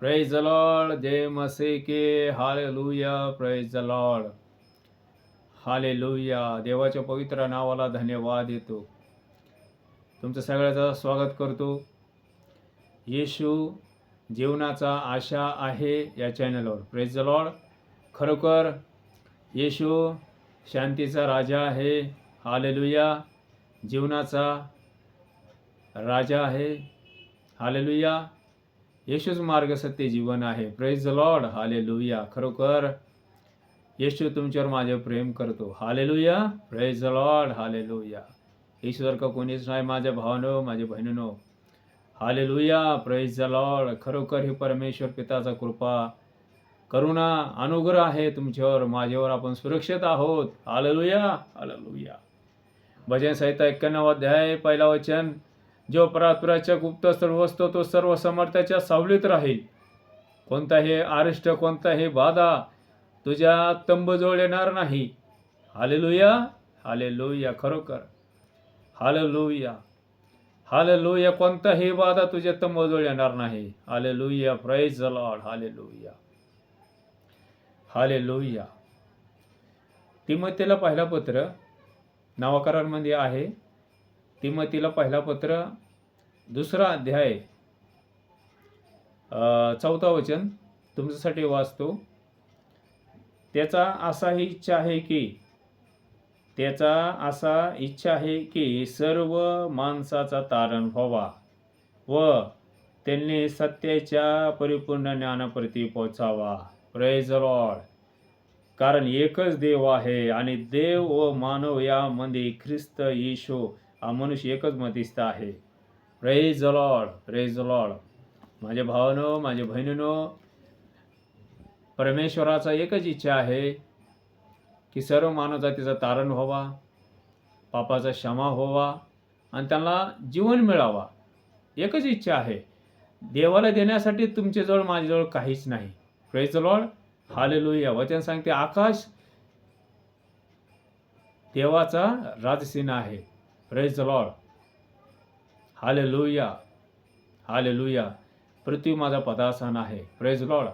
Praise the lord जय मसे के hallelujah praise the lord hallelujah देवाच्या पवित्र नावाला धन्यवाद देतो. तुमचं सगळ्याचं स्वागत करतो. येशू जीवनाचा आशा आहे या चॅनलवर प्रेज लॉर्ड खरोखर येशू शांतीचा राजा आहे. हालेलुया जीवनाचा राजा आहे. हालेलुया येशूच मार्ग सत्य जीवन आहे. प्रेज द लॉर्ड हालेलुया खरोखर येशू तुमच्यावर माझे प्रेम करतो. Hallelujah praise the lord hallelujah येशूसारखं कोणीच नाही माझ्या भावानो माझ्या बहिणीनो. हालेलुया प्रेज द लॉर्ड खरोखर ही परमेश्वर पिताचा कृपा करुणा अनुग्रह आहे तुमच्यावर माझ्यावर आपण सुरक्षित आहोत. हालेलुया हालेलुया भजन संहिता एक्क्याण्णव अध्याय पहिला वचन. जो परात्पराच्या गुप्त सर्व असतो तो सर्व समर्थाच्या सावलीत राहील. कोणताही आरिष्ट कोणताही बाधा तुझ्या तंबजवळ येणार नाही. हालेलुया हालेलुया खरोखर. हालेलुया. हालेलुया कोणताही बाधा तुझ्या तंबजवळ येणार नाही. Hallelujah praise the lord hallelujah. Hallelujah. तिमतेला पहिला पत्र नावाकारांमध्ये आहे. तिमतीला पहिला पत्र दुसरा अध्याय चौथा वचन तुमच्यासाठी वाचतो. त्याचा असाही इच्छा आहे की त्याचा असा इच्छा आहे की सर्व माणसाचा तारण व्हावा व त्यांनी सत्याच्या परिपूर्ण ज्ञानाप्रती पोचावा. प्रेज लॉर्ड कारण एकच देव आहे आणि देव व मानव यामध्ये ख्रिस्त येशू मनुष्य एकच मतिस्थ आहे. प्रेज लॉड प्रेज लॉड माझ्या भावानो माझ्या बहिणीनो परमेश्वराचा एकच इच्छा आहे की सर्व मानवजातीचा तारण व्हावा पापाचा क्षमा व्हावा आणि त्यांना जीवन मिळावा. एकच इच्छा आहे. देवाला देण्यासाठी तुमच्याजवळ माझ्याजवळ काहीच नाही. प्रेज लॉर्ड हालेलुया वचन सांगते आकाश देवाचा राजसेना आहे. प्रेज लॉर्ड हाले लुया हाले लुया पृथ्वी माझा पदासन आहे. प्रेज लॉर्ड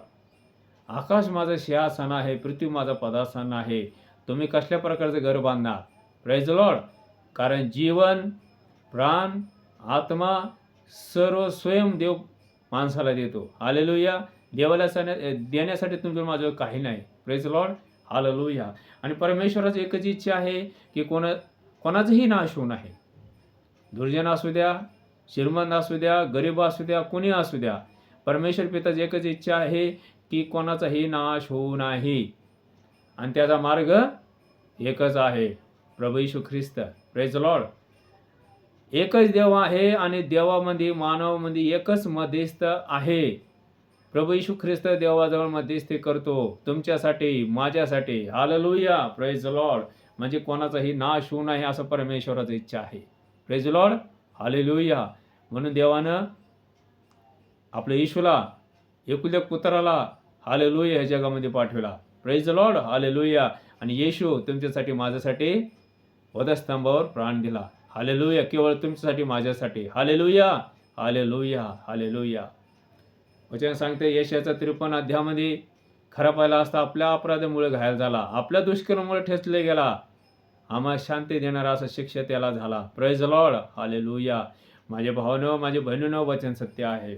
आकाश माझं सिंहासन आहे. पृथ्वी माझं पदासन आहे. तुम्ही कसल्या प्रकारचं घर बांधणार? प्रेज लॉर्ड कारण जीवन प्राण आत्मा सर्व स्वयं देव माणसाला देतो. हालेलुया देवाला सण- देण्यासाठी तुमच्या माझं काही नाही. प्रेज लॉर्ड हालेलुया आणि परमेश्वराची एकच इच्छा आहे की कोणा कोणाचंही नाश होऊ नये. दुर्जन असू द्या श्रीमंत असू द्या गरीब असू द्या कुणी असू द्या परमेश्वर पिताची एकच इच्छा आहे की कोणाचाही नाश होऊ नाही. आणि त्याचा मार्ग एकच आहे प्रभू यशू ख्रिस्त. प्रेज लॉर्ड एकच देव आहे आणि देवामध्ये मानवामध्ये एकच मध्यस्थ आहे. प्रभू यशू ख्रिस्त देवाजवळ मध्यस्थी करतो. तुमच्यासाठी माझ्यासाठी. हालेलुया प्रेज लॉर्ड म्हणजे कोणाचाही नाश होऊ नये असं परमेश्वराची इच्छा आहे. प्रेज लॉर्ड हालेलुया म्हणून देवानं आपल्या येशूला एकुलक पुत्राला हालेलुया ह्या जगामध्ये पाठवला. प्रेज लॉर्ड हालेलुया आणि येशू तुमच्यासाठी माझ्यासाठी वधस्तंभावर प्राण दिला. हालेलुया केवळ तुमच्यासाठी माझ्यासाठी. हालेलुया हालेलुया हालेलुया वचन सांगते यशाचा त्रिपन्न अध्यामध्ये खरा पाहिला असता आपल्या अपराधामुळे घायल झाला. आपल्या दुष्कर्मामुळे ठेचले गेला. आम्हाला शांती देणारा असा शिक्षा त्याला झाला. प्रेज लॉर्ड हालेलुया माझे भावनं माझे बहिणीनं वचन सत्य आहे.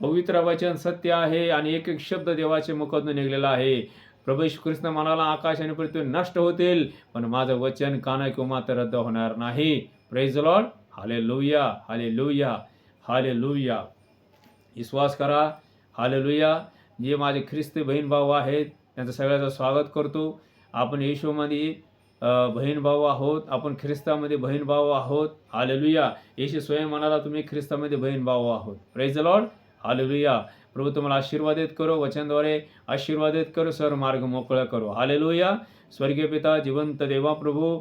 पवित्र वचन सत्य आहे आणि एक एक शब्द देवाचे मुखातून निघलेला आहे. प्रभू कृष्ण ख्रिस्त म्हणाला आकाश आणि पृथ्वी नष्ट होतील पण माझं वचन काना किंवा मात्र रद्द होणार नाही. प्रेज लॉर्ड हाले लुया हाले लुया हाले लुया विश्वास करा. हाले लुया जे माझे ख्रिस्ती बहीण भाऊ आहेत त्यांचं सगळ्याचं स्वागत करतो. आपण येशूमध्ये बहीण भाऊ आहोत. आपण ख्रिस्तामध्ये बहीण भाऊ आहोत. हालेलुया येशू स्वयं म्हणाला तुम्ही ख्रिस्तामध्ये बहीण भाऊ आहोत प्रेज लॉर्ड हालेलुया प्रभू तुम्हाला आशीर्वादित करो. वचनद्वारे आशीर्वादित करो. सर मार्ग मोकळा करो. हालेलुया स्वर्गीय पिता जिवंत देवा प्रभू.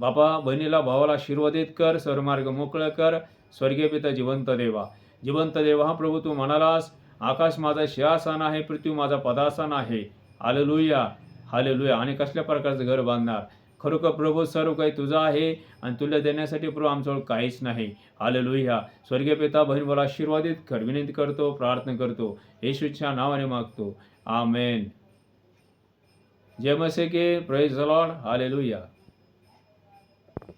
बापा बहिणीला भावाला आशीर्वादित कर. सर्वमार्ग मोकळं कर. स्वर्गीय पिता जिवंत देवा. जिवंत देवा हा प्रभू तू म्हणालास आकाश माझा शियासन आहे पृथ्वी माझा पदासन आहे. Hallelujah hallelujah. आणि कसल्या प्रकारचं घर बांधणार? खरोखर प्रभू सर्व काही तुझं आहे आणि तुला देण्यासाठी प्रभू आमच्याजवळ काहीच नाही. हालेलुया. स्वर्गीय पिता बहीण मला आशीर्वादित कर विनंती करतो प्रार्थना करतो. येशूच्या नावाने मागतो. आमेन. जय मसे के प्रेज लॉर्ड हालेलुया.